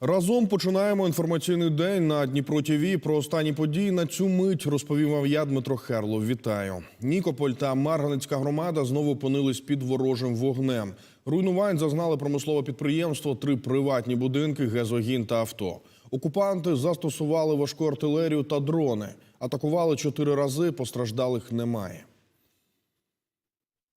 Разом починаємо інформаційний день на Дніпро ТВ. Про останні події на цю мить розповів вам я Дмитро Херлов. Вітаю. Нікополь та Марганецька громада знову опинились під ворожим вогнем. Руйнувань зазнали промислове підприємство, три приватні будинки, газогін та авто. Окупанти застосували важку артилерію та дрони. Атакували чотири рази. Постраждалих немає.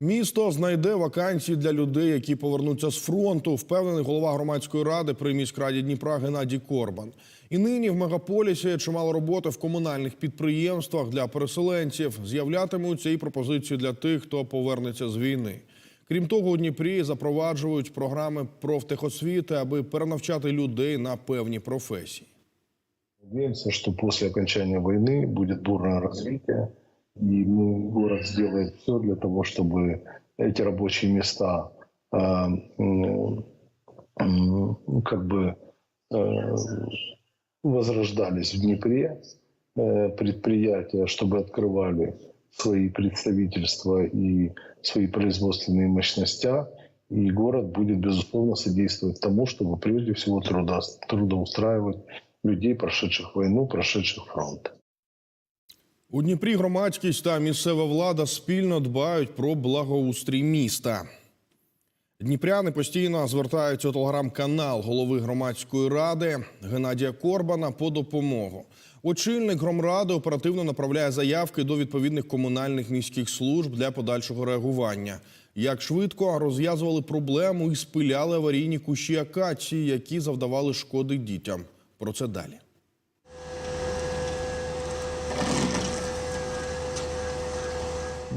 Місто знайде вакансії для людей, які повернуться з фронту, впевнений голова громадської ради при міськраді Дніпра Геннадій Корбан. І нині в мегаполісі чимало роботи в комунальних підприємствах для переселенців. З'являтимуться і пропозиції для тих, хто повернеться з війни. Крім того, у Дніпрі запроваджують програми профтехосвіти, аби перенавчати людей на певні професії. Надеемся, что после окончания войны будет бурное развитие, и мы, город сделает все для того, чтобы эти рабочие места э, ну, как бы э, возрождались в Днепре, э, предприятия, чтобы открывали свои представительства и свои производственные мощности, и город будет, безусловно, содействовать тому, чтобы прежде всего труда, трудоустраивать людей, прошедших войну, прошедших фронт. У Дніпрі громадськість та місцева влада спільно дбають про благоустрій міста. Дніпряни постійно звертаються у телеграм-канал голови громадської ради Геннадія Корбана по допомогу. Очільник громради оперативно направляє заявки до відповідних комунальних міських служб для подальшого реагування. Як швидко розв'язували проблему і спиляли аварійні кущі акації, які завдавали шкоди дітям. Про це далі.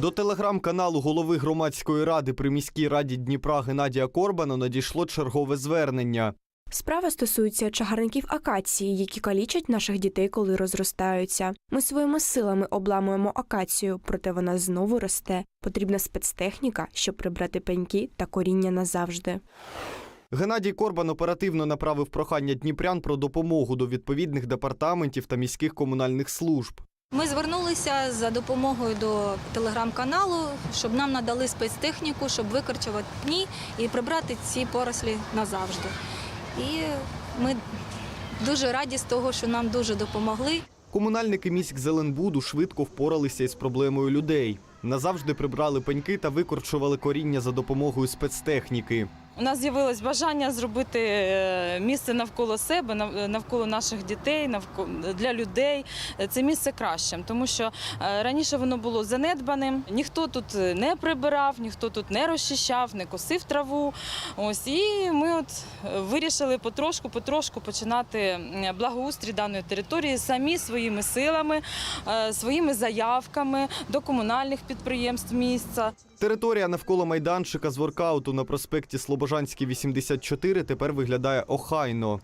До телеграм-каналу голови громадської ради при міській раді Дніпра Геннадія Корбана надійшло чергове звернення. Справа стосується чагарників акації, які калічать наших дітей, коли розростаються. Ми своїми силами обламуємо акацію, проте вона знову росте. Потрібна спецтехніка, щоб прибрати пеньки та коріння назавжди. Геннадій Корбан оперативно направив прохання дніпрян про допомогу до відповідних департаментів та міських комунальних служб. Ми звернулися за допомогою до телеграм-каналу, щоб нам надали спецтехніку, щоб викорчувати пні і прибрати ці порослі назавжди. І ми дуже раді з того, що нам дуже допомогли. Комунальники міськ Зеленбуду швидко впоралися із проблемою людей. Назавжди прибрали пеньки та викорчували коріння за допомогою спецтехніки. У нас з'явилось бажання зробити е, місце навколо себе, навколо наших дітей, навколо для людей. Е, Це місце кращим, тому що е, раніше воно було занедбаним. Ніхто тут не прибирав, ніхто тут не розчищав, не косив траву. Ось і ми от е, вирішили потрошку, потрошку починати благоустрій даної території самі своїми силами, е, своїми заявками до комунальних підприємств місця. Територія навколо майданчика з воркауту на проспекті Слобожанський, 84 тепер виглядає охайно.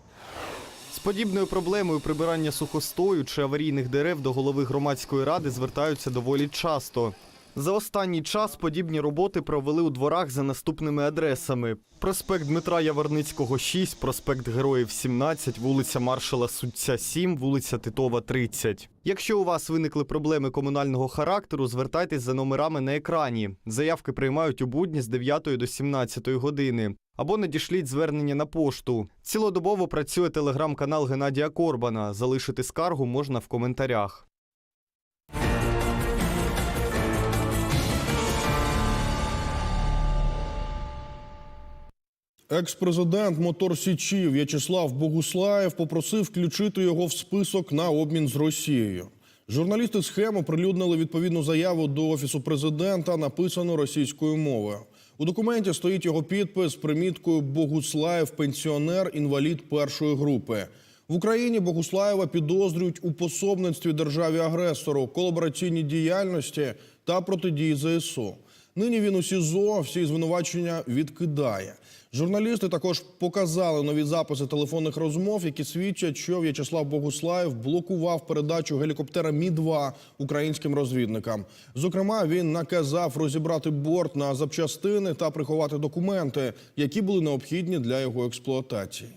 З подібною проблемою прибирання сухостою чи аварійних дерев до голови громадської ради звертаються доволі часто. За останній час подібні роботи провели у дворах за наступними адресами: проспект Дмитра Яворницького, 6, проспект Героїв 17, вулиця Маршала Судця 7, вулиця Титова 30. Якщо у вас виникли проблеми комунального характеру, звертайтесь за номерами на екрані. Заявки приймають у будні з 9 до 17 години. Або надішліть звернення на пошту. Цілодобово працює телеграм-канал Геннадія Корбана. Залишити скаргу можна в коментарях. Екс-президент Мотор Січі В'ячеслав Богуслаєв попросив включити його в список на обмін з Росією. Журналісти схему оприлюднили відповідну заяву до офісу президента, написану російською мовою. У документі стоїть його підпис з приміткою Богуслаєв, пенсіонер, інвалід першої групи. В Україні Богуслаєва підозрюють у пособництві державі-агресору, колабораційній діяльності та протидії ЗСУ. Нині він у СІЗО всі звинувачення відкидає. Журналісти також показали нові записи телефонних розмов, які свідчать, що В'ячеслав Богуслаєв блокував передачу гелікоптера Мі 2 українським розвідникам. Зокрема, він наказав розібрати борт на запчастини та приховати документи, які були необхідні для його експлуатації.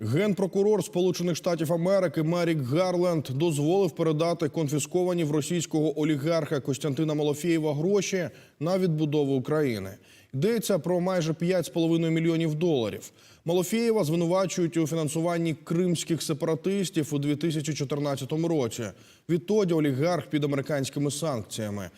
Генпрокурор Сполучених Штатів Америки Мерік Гарленд дозволив передати конфісковані в російського олігарха Костянтина Малофєєва гроші на відбудову України. Йдеться про майже 5,5 мільйонів доларів. Малофєєва звинувачують у фінансуванні кримських сепаратистів у 2014 році. Відтоді олігарх під американськими санкціями.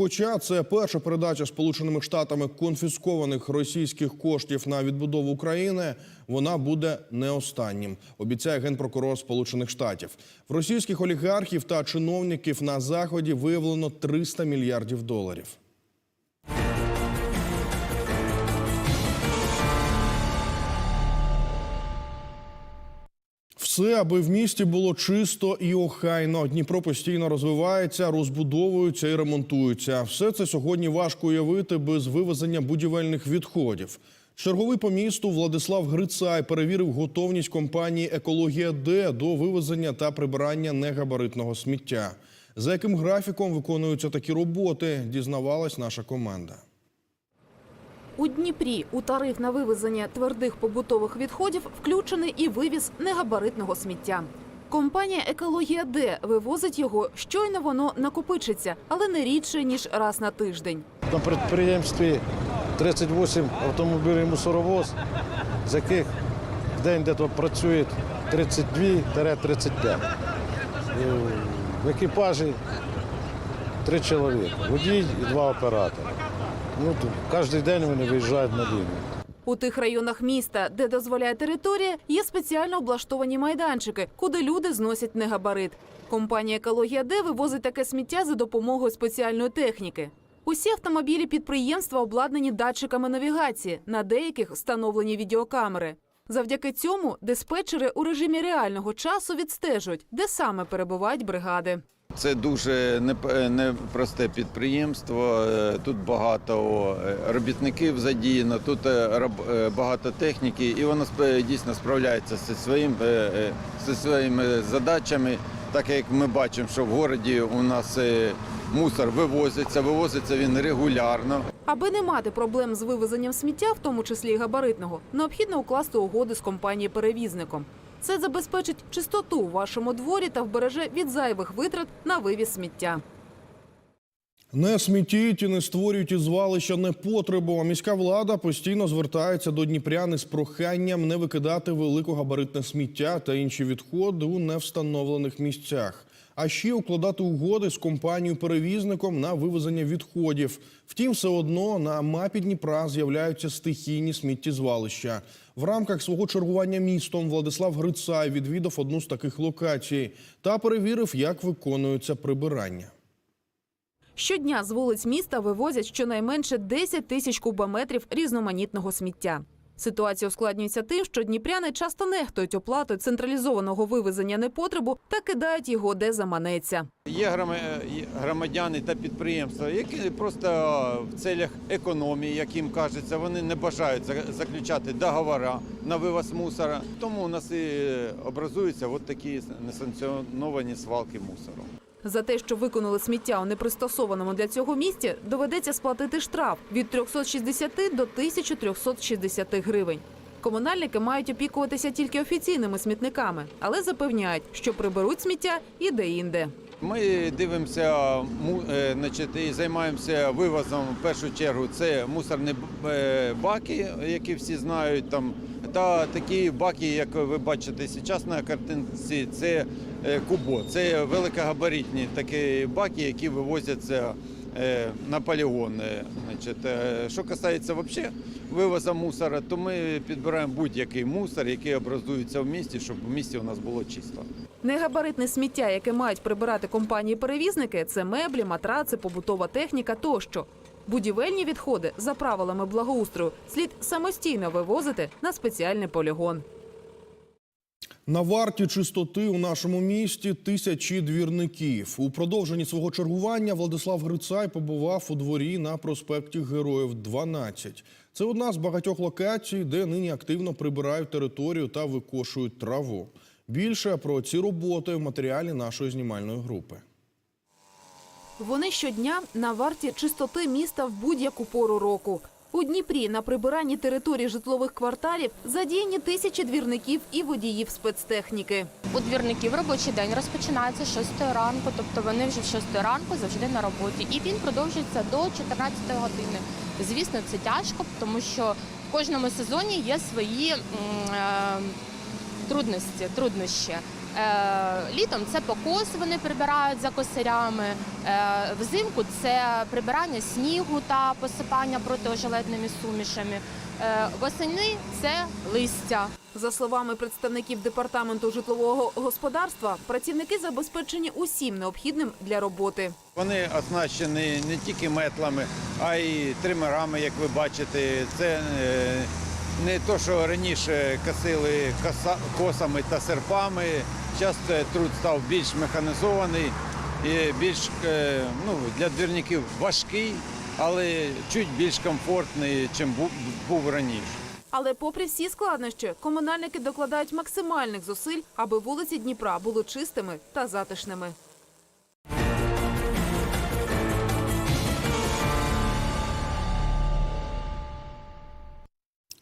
Хоча це перша передача Сполученими Штатами конфіскованих російських коштів на відбудову України, вона буде не останнім. Обіцяє генпрокурор Сполучених Штатів. В російських олігархів та чиновників на заході виявлено 300 мільярдів доларів. Все, аби в місті було чисто і охайно. Дніпро постійно розвивається, розбудовується і ремонтується. Все це сьогодні важко уявити без вивезення будівельних відходів. Черговий по місту Владислав Грицай перевірив готовність компанії Екологія Д до вивезення та прибирання негабаритного сміття. За яким графіком виконуються такі роботи, дізнавалась наша команда. У Дніпрі у тариф на вивезення твердих побутових відходів включений і вивіз негабаритного сміття. Компанія Екологія Д вивозить його, щойно воно накопичиться, але не рідше ніж раз на тиждень. На підприємстві 38 автомобілів мусоровоз, з яких в день де працює 32-35. Е, В екіпажі три чоловіки, водій і два оператори. Ну, кожен день вони виїжджають на лінію. У тих районах міста, де дозволяє територія, є спеціально облаштовані майданчики, куди люди зносять негабарит. Компанія Екологія Д вивозить таке сміття за допомогою спеціальної техніки. Усі автомобілі підприємства обладнані датчиками навігації, на деяких встановлені відеокамери. Завдяки цьому диспетчери у режимі реального часу відстежують, де саме перебувають бригади. Це дуже непросте підприємство. е, Тут багато е, робітників задіяно, тут е, е, багато техніки, і воно дійсно справляється зі своїм е, е, зі своїми задачами. Так як ми бачимо, що в місті у нас е, мусор вивозиться, вивозиться він регулярно. Аби не мати проблем з вивезенням сміття, в тому числі і габаритного, необхідно укласти угоди з компанією-перевізником. Це забезпечить чистоту у вашому дворі та вбереже від зайвих витрат на вивіз сміття. Не смітіть і не створюють із звалища непотребу. Міська влада постійно звертається до Дніпряни з проханням не викидати великогабаритне сміття та інші відходи у невстановлених місцях. А ще укладати угоди з компанією-перевізником на вивезення відходів. Втім, все одно на мапі Дніпра з'являються стихійні сміттєзвалища. В рамках свого чергування містом Владислав Грицай відвідав одну з таких локацій та перевірив, як виконується прибирання. Щодня з вулиць міста вивозять щонайменше 10 тисяч кубометрів різноманітного сміття. Ситуація ускладнюється тим, що дніпряни часто нехтують оплатою централізованого вивезення непотребу та кидають його де заманеться. Є грома- громадяни та підприємства, які просто в целях економії, як їм кажеться, вони не бажають за- заключати договори на вивоз мусора. Тому у нас і образуються от такі несанкціоновані свалки мусору. За те, що виконали сміття у непристосованому для цього місці, доведеться сплатити штраф від 360 до 1360 гривень. Комунальники мають опікуватися тільки офіційними смітниками, але запевняють, що приберуть сміття і де-інде. Ми дивимося е, значить, і займаємося вивозом в першу чергу. Це мусорні е, баки, які всі знають там. Та такі баки, як ви бачите зараз на картинці, це кубо, це великогабаритні такі баки, які вивозяться е, на полігон. Е, Значить, е, що касається вообще вивозу мусора, то ми підбираємо будь-який мусор, який образується в місті, щоб в місті у нас було чисто. Негабаритне сміття, яке мають прибирати компанії-перевізники, це меблі, матраци, побутова техніка тощо. Будівельні відходи за правилами благоустрою слід самостійно вивозити на спеціальний полігон. На варті чистоти у нашому місті тисячі двірників. У продовженні свого чергування Владислав Грицай побував у дворі на проспекті Героїв 12. Це одна з багатьох локацій, де нині активно прибирають територію та викошують траву. Більше про ці роботи в матеріалі нашої знімальної групи. Вони щодня на варті чистоти міста в будь-яку пору року. У Дніпрі на прибиранні території житлових кварталів задіяні тисячі двірників і водіїв спецтехніки. У двірників робочий день розпочинається з 6 ранку, тобто вони вже в 6 ранку завжди на роботі. І він продовжується до 14 години. Звісно, це тяжко, тому що в кожному сезоні є свої е, трудності, труднощі. Е, літом це покос, вони прибирають за косарями. Е, взимку це прибирання снігу та посипання протиожеледними сумішами. Е, восени це листя. За словами представників департаменту житлового господарства, працівники забезпечені усім необхідним для роботи. Вони оснащені не тільки метлами, а й тримерами, як ви бачите. Це не то, що раніше косили коса- косами та серпами. Зараз е, труд став більш механізований і більш е, ну, для двірників важкий, але чуть більш комфортний, ніж був, був раніше. Але попри всі складнощі, комунальники докладають максимальних зусиль, аби вулиці Дніпра були чистими та затишними.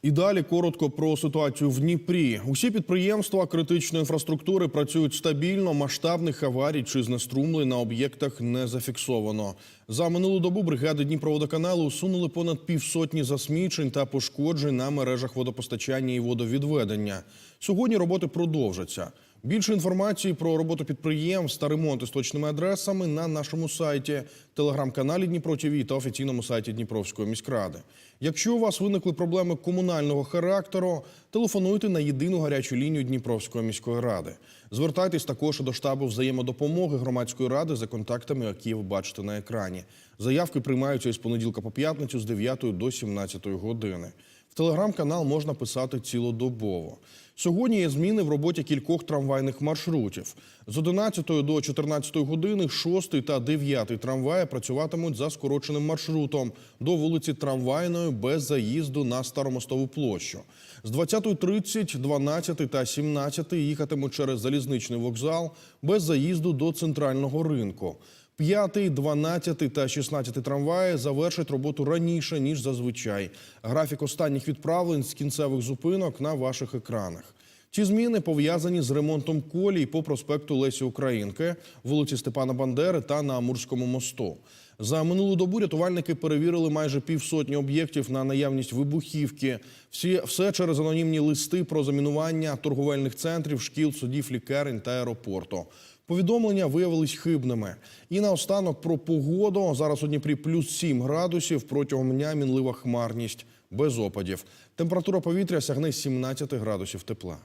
І далі коротко про ситуацію в Дніпрі. Усі підприємства критичної інфраструктури працюють стабільно, масштабних аварій чи знеструмли на об'єктах не зафіксовано. За минулу добу бригади Дніпроводоканалу усунули понад півсотні засмічень та пошкоджень на мережах водопостачання і водовідведення. Сьогодні роботи продовжаться. Більше інформації про роботу підприємств та ремонти з точними адресами на нашому сайті, телеграм-каналі Дніпро ТВ та офіційному сайті Дніпровської міськради. Якщо у вас виникли проблеми комунального характеру, телефонуйте на єдину гарячу лінію Дніпровської міської ради. Звертайтесь також до штабу взаємодопомоги громадської ради за контактами, які ви бачите на екрані. Заявки приймаються із понеділка по п'ятницю з 9 до 17 години. Телеграм-канал можна писати цілодобово. Сьогодні є зміни в роботі кількох трамвайних маршрутів. З 11 до 14 години 6 та 9 трамваї працюватимуть за скороченим маршрутом до вулиці Трамвайної без заїзду на Старомостову площу. З 20.30, 12 та 17 їхатимуть через залізничний вокзал без заїзду до центрального ринку. П'ятий, 12 та 16 трамваї завершать роботу раніше, ніж зазвичай. Графік останніх відправлень з кінцевих зупинок на ваших екранах. Ці зміни пов'язані з ремонтом колій по проспекту Лесі Українки, вулиці Степана Бандери та на Амурському мосту. За минулу добу рятувальники перевірили майже півсотні об'єктів на наявність вибухівки. Всі все через анонімні листи про замінування торговельних центрів, шкіл, судів, лікарень та аеропорту. Повідомлення виявились хибними. І наостанок про погоду. Зараз у Дніпрі плюс 7 градусів. Протягом дня мінлива хмарність, без опадів. Температура повітря сягне 17 градусів тепла.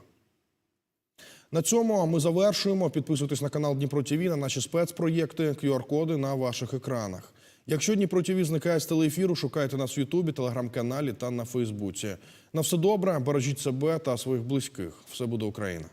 На цьому ми завершуємо. Підписуйтесь на канал Дніпро ТВ, на наші спецпроєкти, QR-коди на ваших екранах. Якщо Дніпро ТВ зникає з телеефіру, шукайте нас в Ютубі, телеграм-каналі та на Фейсбуці. На все добре, бережіть себе та своїх близьких. Все буде Україна.